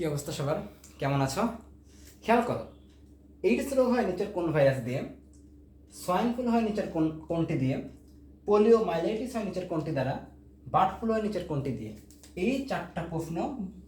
কি অবস্থা সবার? কেমন আছো? খেয়াল করো এইডস রোগ হয় নিচের কোন ভাইরাস দিয়ে সোয়াইন ফ্লু হয় নিচের কোন, কোনটি দিয়ে পোলিও মাইলাইটিস হয় নিচের কোনটি দ্বারা বার্ড ফ্লু হয় নিচের কোনটি দিয়ে। এই চারটা প্রশ্ন,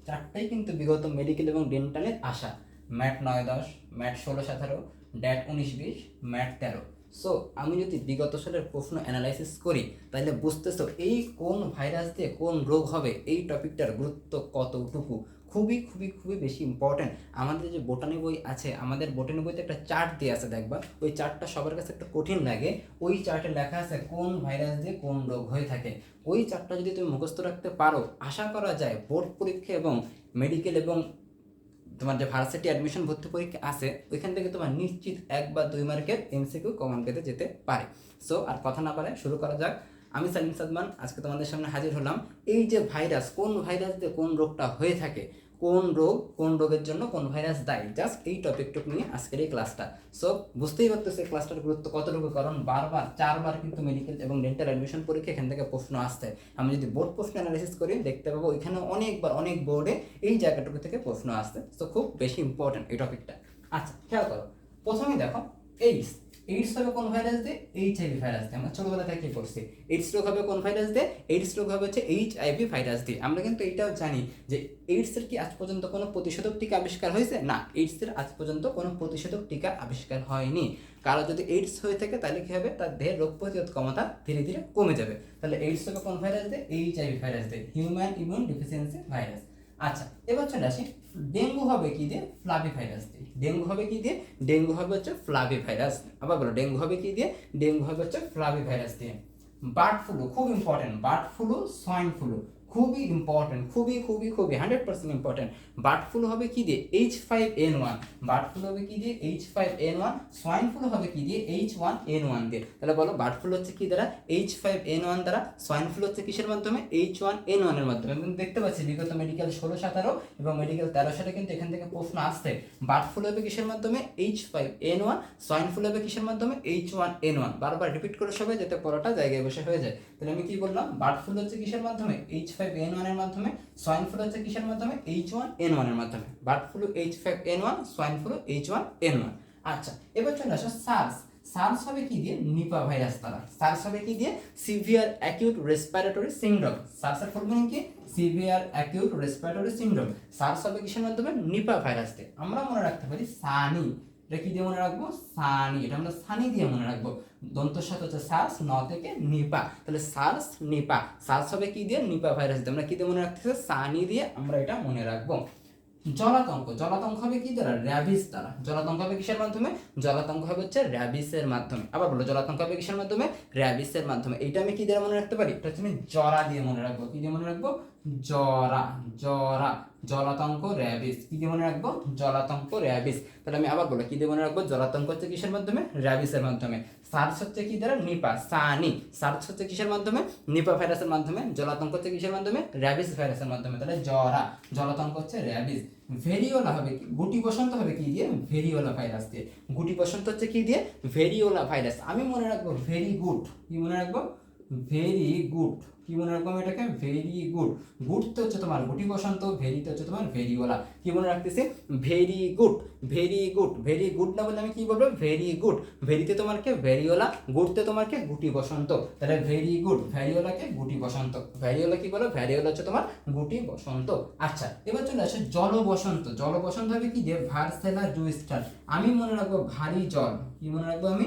চারটাই কিন্তু বিগত মেডিকেল এবং ডেন্টালে আসা ম্যাট নয় দশ, ম্যাট ষোলো সতেরো ড্যাট উনিশ বিশ, ম্যাট তেরো। সো আমি যদি বিগত সালের প্রশ্ন অ্যানালাইসিস করি, তাহলে বুঝতেছো এই কোন ভাইরাস দিয়ে কোন রোগ হবে, এই টপিকটার গুরুত্ব কতটুকু? খুবই খুবই খুবই বেশি ইম্পর্ট্যান্ট আমাদের যে বোটানি বই আছে, আমাদের বোটানি বইতে একটা চার্ট দিয়ে আছে দেখবা। ওই চার্টটা সবার কাছে একটু কঠিন লাগে। ওই চার্টে লেখা আছে কোন ভাইরাস দিয়ে কোন রোগ হয়ে থাকে। ওই চার্টটা যদি তুমি মুখস্থ রাখতে পারো, আশা করা যায় বোর্ড পরীক্ষা এবং মেডিকেল এবং তোমার যে ভার্সিটি অ্যাডমিশন ভর্তি পরীক্ষা আছে, ওইখান থেকে তোমার নিশ্চিত এক বা দুই মার্কের এমসিকিউ কমন পেতে যেতে পারে। সো আর কথা না পারে শুরু করা যাক। আমি সালিম সাদমান, আজকে তোমাদের সামনে হাজির হলাম। এই যে ভাইরাস কোন ভাইরাস দিয়ে কোন রোগটা হয়ে থাকে কোন রোগ, কোন রোগের জন্য কোন ভাইরাস দায়ী? জাস্ট এই টপিকটুকু নিয়ে আজকের এই ক্লাসটা সো বুঝতেই পারতেছে ক্লাসটার গুরুত্ব কতটুকু কারণ? বারবার, চারবার কিন্তু মেডিকেল এবং ডেন্টাল অ্যাডমিশন পরীক্ষা এখান থেকে প্রশ্ন আসছে। আমি যদি বোর্ড প্রশ্ন অ্যানালাইসিস করি, দেখতে পাবো ওইখানে অনেকবার, অনেক বোর্ডে এই জায়গাটুকু থেকে প্রশ্ন আসছে। সো খুব বেশি ইম্পর্টেন্ট এই টপিকটা আচ্ছা খেয়াল করো। প্রথমেই দেখো এইডস এইডস হবে কোন ভাইরাস দিয়ে এইচ আইভি ভাইরাস দিয়ে। আমরা ছোটবেলা থেকে করছি এইডস রোগ হবে কোন ভাইরাস দিয়ে? এইডস রোগ হবে হচ্ছে এইচ আইভি ভাইরাস দিয়ে। আমরা কিন্তু এইটাও জানি যে এইডস এর কি আজ পর্যন্ত কোনো প্রতিষেধক টিকা আবিষ্কার হয়েছে? না এইডস এর আজ পর্যন্ত কোনো প্রতিষেধক টিকা আবিষ্কার হয়নি। কারও যদি এইডস হয়ে থাকে, তাহলে কি হবে? তার দেহের রোগ প্রতিরোধ ক্ষমতা ধীরে ধীরে কমে যাবে। তাহলে এইডস হবে কোন ভাইরাস দিয়ে? এইচ আইভি ভাইরাস দিয়ে। হিউম্যান ইমিউন ডিফিসিয়েন্সি ভাইরাস আচ্ছা এবার চলে আসি, ডেঙ্গু হবে কি দিয়ে? ফ্লাভি ভাইরাস দিয়ে। ডেঙ্গু হবে কি দিয়ে? ডেঙ্গু হবে হচ্ছে ফ্লাভি ভাইরাস। আবার বলো, ডেঙ্গু হবে কি দিয়ে? ডেঙ্গু হবে হচ্ছে ফ্লাভি ভাইরাস দিয়ে। বার্ড ফ্লু, খুব important bird flu swine flu. খুবই ইম্পর্টেন্ট খুবই খুবই খুবই hundred percent important bird flu হবে কি দিয়ে? H five N one bird flu হবে কি দিয়ে? H five N one swine flu হবে কি দিয়ে? এইচ ওয়ান এন ওয়ান দিয়ে। তাহলে বলো বার্ড ফ্লু হচ্ছে কি দ্বারা? এইচ ফাইভ এন ওয়ান দ্বারা। সোয়াইন ফ্লু হচ্ছে কিসের মাধ্যমে? এইচ ওয়ান এন ওয়ানের মাধ্যমে। এবং দেখতে পাচ্ছি, বিগত মেডিকেল ষোলো সতেরো এবং মেডিকেল তেরো সালে কিন্তু এখান থেকে প্রশ্ন আসছে। বার্ড ফ্লু হবে কিসের মাধ্যমে? H five N one swine flu হবে কিসের মাধ্যমে? এইচ ওয়ান এন ওয়ান বারবার রিপিট করে সবাই যাতে পড়াটা জায়গায় বসে হয়ে যায়। তাহলে আমি কি বললাম? বার্ড ফ্লু হচ্ছে কিসের মাধ্যমে? এইচ ফাইভ এন ওয়ানের মাধ্যমে সোয়াইন ফ্লু হচ্ছে কিসের মাধ্যমে? এইচ ওয়ান এন ওয়ানের মাধ্যমে। Bird flu H five N one swine flu H one N one আচ্ছা এবার চলে আসো সার্স সার্স হবে কি দিয়ে? নিপা ভাইরাস দ্বারা। সার্স হবে কি দিয়ে? সিভিয়ার অ্যাকিউট রেসপিরেটরি সিনড্রোম সার্সের ফুল কি? Severe acute respiratory syndrome SARS হবে কিসের মাধ্যমে? নিপা ভাইরাস দিয়ে। আমরা মনে রাখতে পারি সানি এটা কি দিয়ে মনে রাখব? সানি, এটা আমরা সানি দিয়ে মনে রাখব। দন্তর সাথে হচ্ছে সার্স ন থেকে নিপা। তাহলে সার্স নিপা। সার্স হবে কি দিয়ে? নিপা ভাইরাস দিয়ে। আমরা কি দিয়ে মনে রাখতেছি? সানি দিয়ে আমরা এটা মনে রাখব। জলাতঙ্ক। জলাতঙ্ক হবে কি দ্বারা? র্যাবিস দ্বারা। জলাতঙ্ক হবে কিসের মাধ্যমে? জলাতঙ্ক হবে হচ্ছে র্যাবিসের মাধ্যমে। আবার বলো, জলাতঙ্ক হবে কিসের মাধ্যমে? র্যাবিসের মাধ্যমে। এইটা আমি কি দিয়ে মনে রাখতে পারি? এটা হচ্ছে আমি জরা দিয়ে মনে রাখব। কি দিয়ে মনে রাখব? জরা জরা, জলাতঙ্ক, র্যাবিস। কি দিয়ে মনে রাখব? জলাতঙ্ক, র্যাবিস। তাহলে আমি আবার বলো কি দিয়ে মনে রাখব? জলাতঙ্ক হচ্ছে কিসের মাধ্যমে? র্যাবিসের মাধ্যমে। সার্স হচ্ছে কি দ্বারা নিপা, সানি। সার্স হচ্ছে কিসের মাধ্যমে? নিপা ভাইরাসের মাধ্যমে। জলাতঙ্ক হচ্ছে কিসের মাধ্যমে? র্যাবিস ভাইরাসের মাধ্যমে। তাহলে জরা, জলাতঙ্ক হচ্ছে র্যাবিস। ভেরিওলা হবে গুটি বসন্ত হবে কি দিয়ে? ভেরিওলা ভাইরাস দিয়ে। গুটি বসন্ত হচ্ছে কি দিয়ে? Variola virus. আমি মনে রাখব, ভেরি গুড। কি মনে রাখব? ভেরি গুড কি মনে রাখব এটাকে? ভেরি গুড গুড তো হচ্ছে তোমার গুটি বসন্ত ভেরি তো হচ্ছে তোমার ভেরিওলা কি মনে রাখতেছি? Very good very good very good না বলে আমি কি বলব? ভেরি গুড ভেরিতে তোমার কে ভেরিওলা গুডতে তোমার কে গুটি বসন্ত। তাহলে ভেরি গুড ভ্যারিওলাকে গুটি বসন্ত। ভ্যারিওলা কি বলো? ভ্যারিওলা হচ্ছে তোমার গুটি বসন্ত। আচ্ছা এবার চলে আসে জল বসন্ত। জল বসন্ত হবে কি যে ভার্সেলা জুইস্টার আমি মনে রাখব ভারী জল। কি মনে রাখব আমি?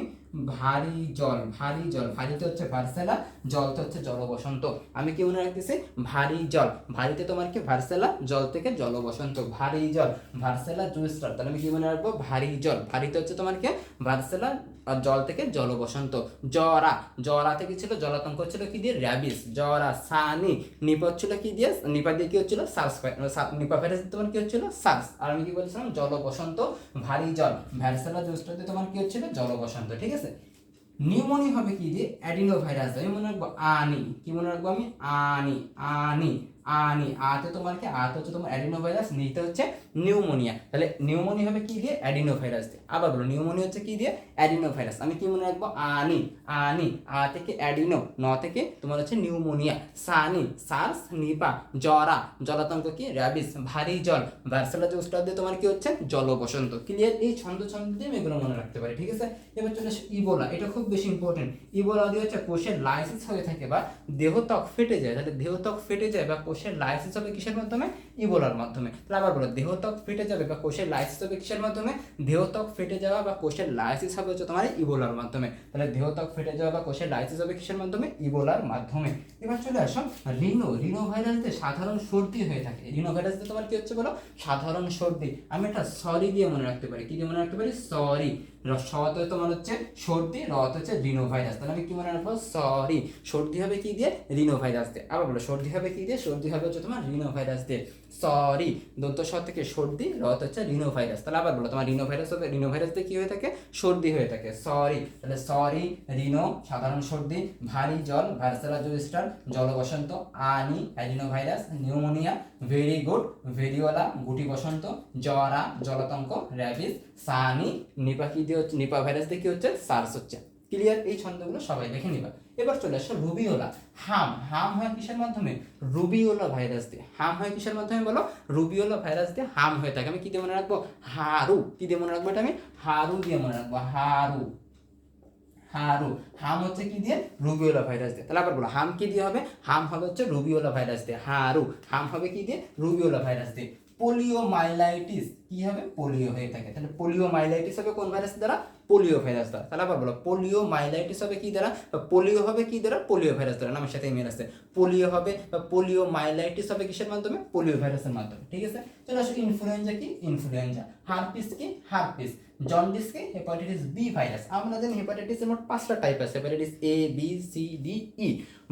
ভারী জল ভারী জল। ভারীতে হচ্ছে ভার্সেলা জলতে হচ্ছে জল বসন্ত আমি কি মনে রাখতেছি? ভারী জল। ভারীতে তোমার কি? ভার্সেলা জল থেকে জল বসন্ত ভারী জল। ভার্সেলা জুইস্টার তাহলে আমি কি মনে রাখব? ভারী জল। ভারীতে হচ্ছে তোমার কি? ভার্সেলা আর জল থেকে জল বসন্ত জরা। জরা থেকে ছিল জলাতঙ্ক ছিল কি দিয়ে? র্যাবিস। জরা, সানি। নিপা ছিল কি দিয়ে? নিপা দিয়ে কি হচ্ছিল? সার্স। নিপা ভাইরাস তোমার কি হচ্ছিল? সার্স। আর আমি কি বলছিলাম? জল বসন্ত ভারী জল। ভ্যারসেলা জোস্টাতে তোমার কি হচ্ছিল? জল বসন্ত ঠিক আছে? নিউমোনি হবে কি যে অ্যাডিনো ভাইরাস মনে রাখব আনি। কি মনে রাখব আমি? আনি। আনি। আনি আতে তোমার কি? আতে হচ্ছে তোমার অ্যাডিনো ভাইরাস নিতে হচ্ছে নিউমোনিয়া তাহলে নিউমোনিয়া হবে কি দিয়ে? অ্যাডিনো ভাইরাস দিয়ে। আবার বলো নিউমোনিয়া হচ্ছে কি দিয়ে? অ্যাডিনো ভাইরাস আমি কি মনে রাখব? আনি আনি আ থেকে অ্যাডিনো ন থেকে তোমার হচ্ছে নিউমোনিয়া সানি সার্স, নিপা, জরা। জলাতঙ্ক কি? র্যাবিস ভারী জল। ভার্সেলা জোস্টার দিয়ে তোমার কি হচ্ছে? জল বসন্ত ক্লিয়ার এই ছন্দ ছন্দ দিয়ে আমি এগুলো মনে রাখতে পারি, ঠিক আছে? এবার চলে আসে ইবোলা এটা খুব বেশি ইম্পর্টেন্ট ইবোলা দিয়ে হচ্ছে কোষের লাইসিস হয়ে থাকে বা দেহত্বক ফেটে যায়, তাহলে দেহত্বক ফেটে যায় বা কোষের লাইসিস হবে কিসের মাধ্যমে? ইবোলার মাধ্যমে। তাহলে আবার বলো, দেহত্বক ফেটে যাবে বা কোষের লাইসিস হবে কিসের মাধ্যমে? দেহত্বক ফেটে যাওয়া বা কোষের লাইসিস হবে হচ্ছে তোমার ইবোলার মাধ্যমে। তাহলে দেহত্বক ফেটে যাওয়া বা কোষের লাইসিস হবে কিসের মাধ্যমে? ইবোলার মাধ্যমে। এবার চলে আসো রিনো রিনো ভাইরাস দিয়ে সাধারণ সর্দি হয়ে থাকে। রিনো ভাইরাস দিয়ে তোমার কি হচ্ছে বলো? সাধারণ সর্দি। আমি এটা সরি দিয়ে মনে রাখতে পারি। কি দিয়ে মনে রাখতে পারি? সরি সতে তোমার হচ্ছে সর্দি রত হচ্ছে রিনো ভাইরাস তাহলে আমি কি মনে রাখব? সরি সর্দি হবে কি দিয়ে? রিনো ভাইরাস দিয়ে। আবার বলো, সর্দি হবে কি দিয়ে? সর্দি হবে হচ্ছে তোমার রিনো ভাইরাস দিয়ে। সরি দন্ত স থেকে সর্দি রত হচ্ছে রিনো ভাইরাস তাহলে আবার বলো, তোমার রিনো ভাইরাস হবে রিনো ভাইরাস দিয়ে কি হয়ে থাকে? সর্দি হয়ে থাকে। সরি তাহলে সরি রিনো সাধারণ সর্দি, ভারী জল ভার্সেলা জোস্টার জল বসন্ত, আনি adenovirus pneumonia very good variola গুটি বসন্ত জরা জলাতঙ্ক র্যাবিস সানি, নিপা কি দিয়ে হচ্ছে, নিপা ভাইরাস দিয়ে কি হচ্ছে? সার্স হচ্ছে। ক্লিয়ার এই ছন্দগুলো সবাই দেখে নিবা। এবার চলে আসো রুবিওলা। হাম। হাম হয় কিসের মাধ্যমে? রুবিওলা ভাইরাস দিয়ে। হাম হয় কিসের মাধ্যমে বলো? রুবিওলা ভাইরাস দিয়ে হাম হয়ে থাকে। আমি কি দিয়ে মনে রাখব? হারু। কি দিয়ে মনে রাখব এটা আমি? হারু দিয়ে মনে রাখব। হারু। হারু। হাম হচ্ছে কি দিয়ে? রুবিওলা ভাইরাস দিয়ে। তাহলে আবার বলো, হাম কি দিয়ে হবে? হাম হবে হচ্ছে রুবিওলা ভাইরাস দিয়ে। হারু। হাম হবে কি দিয়ে? রুবিওলা ভাইরাস দিয়ে। পোলিও মাইলাইটিস কি হবে? পোলিও হয়ে থাকে তাহলে পোলিও মাইলাইটিস হবে কোন ভাইরাস দ্বারা? পোলিও ভাইরাস দ্বারা। তাহলে আবার বলো পোলিও মাইলাইটিস হবে কি দ্বারা বা পোলিও হবে কি দ্বারা? পোলিও ভাইরাস দ্বারা। নামের সাথে মিল আছে পোলিও হবে বা পোলিও মাইলাইটিস হবে কিসের মাধ্যমে? পোলিও ভাইরাসের মাধ্যমে। ঠিক আছে? চলো আসো ইনফ্লুয়েঞ্জা কি? ইনফ্লুয়েঞ্জা হারপিস কি? হারপিস জন্ডিস কি? হেপাটাইটিস বি ভাইরাস আমরা জানি হেপাটাইটিসের মোট পাঁচটা টাইপ আছে। Hepatitis A B C D E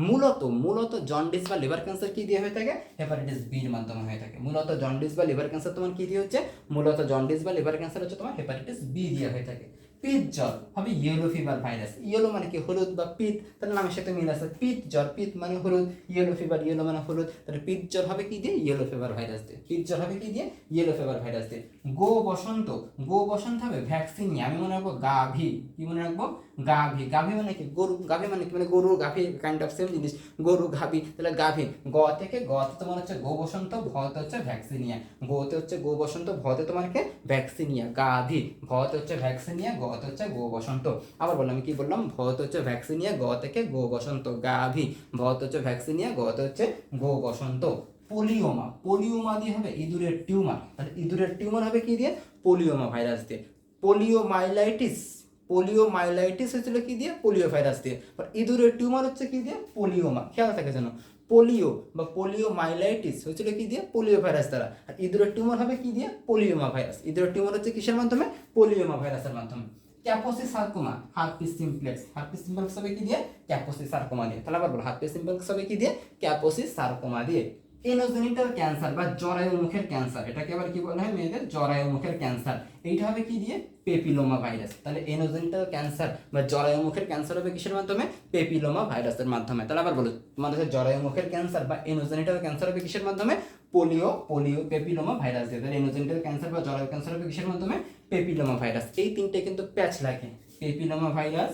মূলত মূলত জন্ডিস বা লিভার ক্যান্সার কি দিয়ে হয়ে থাকে? হেপাটাইটিস বির মাধ্যমে হয়ে থাকে। মূলত জন্ডিস বা লিভার ক্যান্সার তোমার কি দিয়ে হচ্ছে? মূলত জন্ডিস বা লিভার ক্যান্সার হচ্ছে তোমার হেপাটাইটিস বি দিয়ে হয়ে থাকে। পিত জ্বর, হবে ইয়েলো ফিভার ভাইরাস ইয়েলো মানে কি? হলুদ বা পিত, তার নামের সাথে মিল আছে। পিত জ্বর, পিত মানে হলুদ ইয়েলো ফিভার ইয়েলো মানে হলুদ। তাহলে পিত জ্বর হবে কি দিয়ে? ইয়েলো ফিভার ভাইরাস দিয়ে। পিত জ্বর হবে কি দিয়ে? ইয়েলো ফিভার ভাইরাস দিয়ে। গো বসন্ত গো বসন্ত হবে ভ্যাকসিন নিয়ে আমি মনে রাখব গাভী কি মনে রাখব? গাভী গাভী মানে কি? গরু, গাভী মানে কি? মানে গরু, গাভী কাইন্ড অফ সেম জিনিস। গরু, গাভী, তাহলে গাভী। গ থেকে গ তে তোমার হচ্ছে গো বসন্ত ভতে হচ্ছে ভ্যাকসিনিয়া। গোতে হচ্ছে গো বসন্ত ভতে তোমার কে? ভ্যাকসিনিয়া। গাভী ভতে হচ্ছে ভ্যাকসিনিয়া গতে হচ্ছে গো বসন্ত। আবার বললাম, কি বললাম? ভতে হচ্ছে ভ্যাকসিনিয়া, গ থেকে গো বসন্ত। গাভী ভতে হচ্ছে ভ্যাকসিনিয়া গতে হচ্ছে গো বসন্ত। পোলিওমা পোলিওমা দিয়ে হবে ইঁদুরের টিউমার। তাহলে ইঁদুরের টিউমার হবে কি দিয়ে? পোলিওমা ভাইরাস দিয়ে। পোলিওমাইলাইটিস। পোলিও মাইলাইটিস হয়েছিল কি দিয়ে? পোলিও ভাইরাস দিয়ে। আর ইঁদুরের টিউমার হচ্ছে কি দিয়ে? পোলিওমা খেয়াল থাকে যেন। পোলিও বা পোলিও মাইলাইটিস হয়েছিল কি দিয়ে? পোলিও ভাইরাস দ্বারা। আর ইঁদুরের টিউমার হবে কি দিয়ে? পোলিওমা ভাইরাস ইঁদুরের টিউমার হচ্ছে কিসের মাধ্যমে? পোলিওমা ভাইরাসের মাধ্যমে। Kaposi sarcoma herpes simplex herpes simplex হবে কি দিয়ে? ক্যাপোসি সার্কোমা দিয়ে। তাহলে আবার বলো হার্পিস সিমপ্লেক্স হবে কি দিয়ে? ক্যাপোসি সার্কোমা দিয়ে। এনোজেনিটাল ক্যান্সার বা জরায়ু মুখের ক্যান্সার, এটাকে আবার কি বলা হয়? মেয়েদের জরায়ু মুখের ক্যান্সার। এইটা হবে কি দিয়ে? Papilloma virus. তাহলে এনোজেনিটাল ক্যান্সার বা জরায়ু মুখের ক্যান্সার হবে কিসের মাধ্যমে? পেপিলোমা ভাইরাসের মাধ্যমে। তাহলে আবার বলো, তোমাদের জরায়ু মুখের ক্যান্সার বা এনোজেনিটাল ক্যান্সার হবে কিসের মাধ্যমে? পোলিও পোলিও পেপিলোমা ভাইরাস দিয়ে। তাহলে এনোজেনিটাল ক্যান্সার বা জরায়ু ক্যান্সার হবে কিসের মাধ্যমে? Papilloma virus. এই তিনটে কিন্তু প্যাচ লাগে। পেপিলোমা ভাইরাস,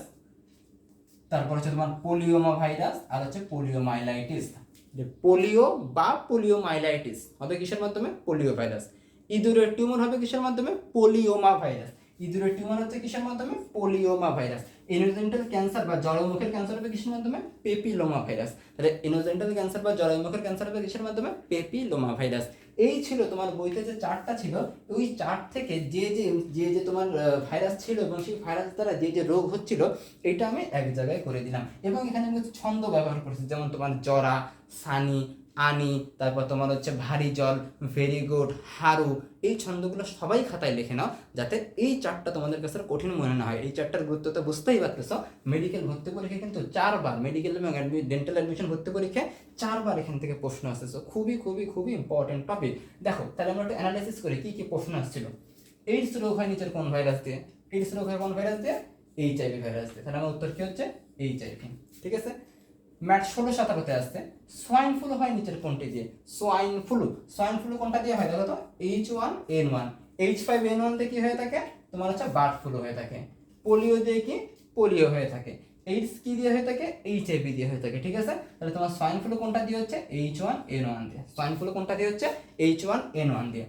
তারপর হচ্ছে তোমার পোলিওমা ভাইরাস, আর হচ্ছে পোলিওমাইলাইটিস। যে পোলিও বা পোলিও মাইলাইটিস হবে কিসের মাধ্যমে? পোলিও ভাইরাস ইঁদুরের টিউমার হবে কিসের মাধ্যমে? পোলিওমা ভাইরাস ইঁদুরের টিউমার হচ্ছে কিসের মাধ্যমে পোলিওমা ভাইরাস ইনোজেন্টাল ক্যান্সার বা জরায়ুমুখের ক্যান্সার হবে কিসের মাধ্যমে? পেপিলোমা ভাইরাস তাহলে ইনোজেন্টাল ক্যান্সার বা জরায়ুমুখের ক্যান্সার হবে কিসের মাধ্যমে? পেপিলোমা ভাইরাস এই ছিল তোমার বইতে যে চার্টটা ছিল, ওই চার্ট থেকে যে যে যে যে তোমার ভাইরাস ছিল এবং সেই ভাইরাস দ্বারা যে যে রোগ হচ্ছিল, এটা আমি এক জায়গায় করে দিলাম। এবং এখানে আমি ছন্দ ব্যবহার করেছি, যেমন তোমার জরা, সানি আনি তারপর তোমার হচ্ছে ভারী জল ভেরি গুড হারু এই ছন্দগুলো সবাই খাতায় লিখে নাও যাতে এই চারটা তোমাদের কাছে কঠিন মনে না হয়। এই চারটার গুরুত্ব তো বুঝতেই পারতেছ। মেডিকেল ভর্তি পরীক্ষা কিন্তু চারবার মেডিকেল এবং ডেন্টাল অ্যাডমিশন ভর্তি পরীক্ষায় চারবার এখান থেকে প্রশ্ন So, খুবই খুবই খুবই ইম্পর্টেন্ট টপিক দেখো তাহলে আমরা একটু অ্যানালাইসিস করি কি কি প্রশ্ন আসছিল? এইডস রোগ হয় নিচের কোন ভাইরাস দিয়ে? এইডস রোগ হয় কোন ভাইরাস দিয়ে? এইচআইভি ভাইরাস দিয়ে। তাহলে আমার উত্তর কি হচ্ছে? এইচআইভি ঠিক আছে? ম্যাট ষোলো সতেরোতে আসছে। সোয়াইন ফ্লু হয় নিচের কোনটি দিয়ে। Swine flu. সোয়াইন ফ্লু কোনটা দিয়ে হয় দেখো তো H one N one H five N one দিয়ে কি হয়ে থাকে? তোমার হচ্ছে বার্ড ফ্লু হয়ে থাকে। পোলিও দিয়ে কি? পোলিও হয়ে থাকে। এইডস কি দিয়ে হয়ে থাকে? এইচ আইভি দিয়ে হয়ে থাকে, ঠিক আছে? তাহলে তোমার সোয়াইন ফ্লু কোনটা দিয়ে হচ্ছে এইচ ওয়ান এন ওয়ান দিয়ে। সোয়াইন ফ্লু কোনটা দিয়ে হচ্ছে এইচ ওয়ান এন ওয়ান দিয়ে।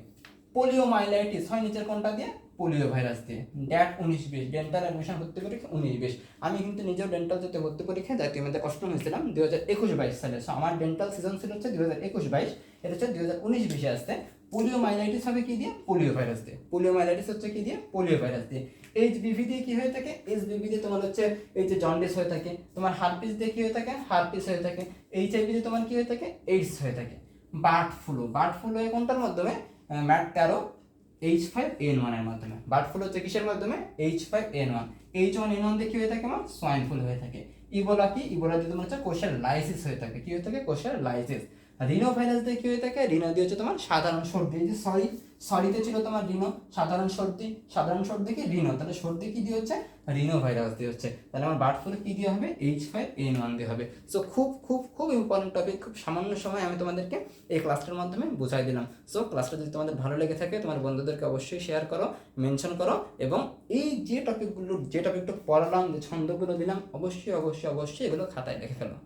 পোলিও মাইলাইটিস হয় নিচের কোনটা দিয়ে। পোলিও ভাইরাস দিয়ে। ড্যাট উনিশ বিশ ডেন্টাল অ্যাডমিশন ভর্তি পরীক্ষা উনিশ বিশ। আমি কিন্তু নিজেও ডেন্টাল যেতে ভর্তি পরীক্ষায় জাতীয় মেধা কষ্ট হয়েছিলাম দু হাজার একুশ বাইশ সালে। সো আমার ডেন্টাল সিজন ছিল হচ্ছে দু হাজার একুশ বাইশ। এটা হচ্ছে দু হাজার উনিশ বিশে আসতে পোলিও মাইলাইটিস হবে কি দিয়ে? পোলিও ভাইরাস দিয়ে। পোলিও মাইলাইটিস হচ্ছে কি দিয়ে? পোলিও ভাইরাস দিয়ে। এইচ বিভি দিয়ে কি হয়ে থাকে? এইচ বিভি দিয়ে তোমার হচ্ছে এই যে জন্ডিস হয়ে থাকে। তোমার হারপিস দিয়ে কি হয়ে থাকে? হারপিস হয়ে থাকে। এইচ আইভি দিয়ে তোমার কি হয়ে থাকে? এইডস হয়ে থাকে। বার্ড ফ্লু বার্ড ফ্লু কোনটার মাধ্যমে? ম্যাট তেরো এইচ ফাইভ এন ওয়ানের মাধ্যমে। বার্ড ফ্লু হচ্ছে কিসের মাধ্যমে? H five N one H one N one দিয়ে কি হয়ে থাকে আমার সোয়াইন ফ্লু হয়ে থাকে। ইবোলা কি? ইবোলা যদি তোমার হচ্ছে, কোষের লাইসিস হয়ে থাকে। কি হয়ে থাকে? কোষের লাইসিস রিনো ভাইরাস দিয়ে কি হয়ে থাকে? রিনো দিয়ে হচ্ছে তোমার সাধারণ সর্দি এই যে সরি সরিতে ছিল তোমার রিনো সাধারণ সর্দি সাধারণ সর্দি কি? রিনো তাহলে সর্দি কি দিয়ে হচ্ছে? রিনো ভাইরাস দিয়ে হচ্ছে। তাহলে আমার বার্ড ফ্লু কি দিয়ে হবে? এইচ ফাইভ এন ওয়ান দিয়ে হবে। সো খুব খুব খুব ইম্পর্টেন্ট টপিক খুব সামান্য সময় আমি তোমাদেরকে এই ক্লাসটার মাধ্যমে বুঝাই দিলাম। সো ক্লাসটা যদি তোমাদের ভালো লেগে থাকে, তোমার বন্ধুদেরকে অবশ্যই শেয়ার করো মেনশন করো এবং এই যে টপিকগুলো যে টপিকটা পড়ালাম, যে ছন্দগুলো দিলাম, অবশ্যই অবশ্যই অবশ্যই এগুলো খাতায় লিখে ফেলো।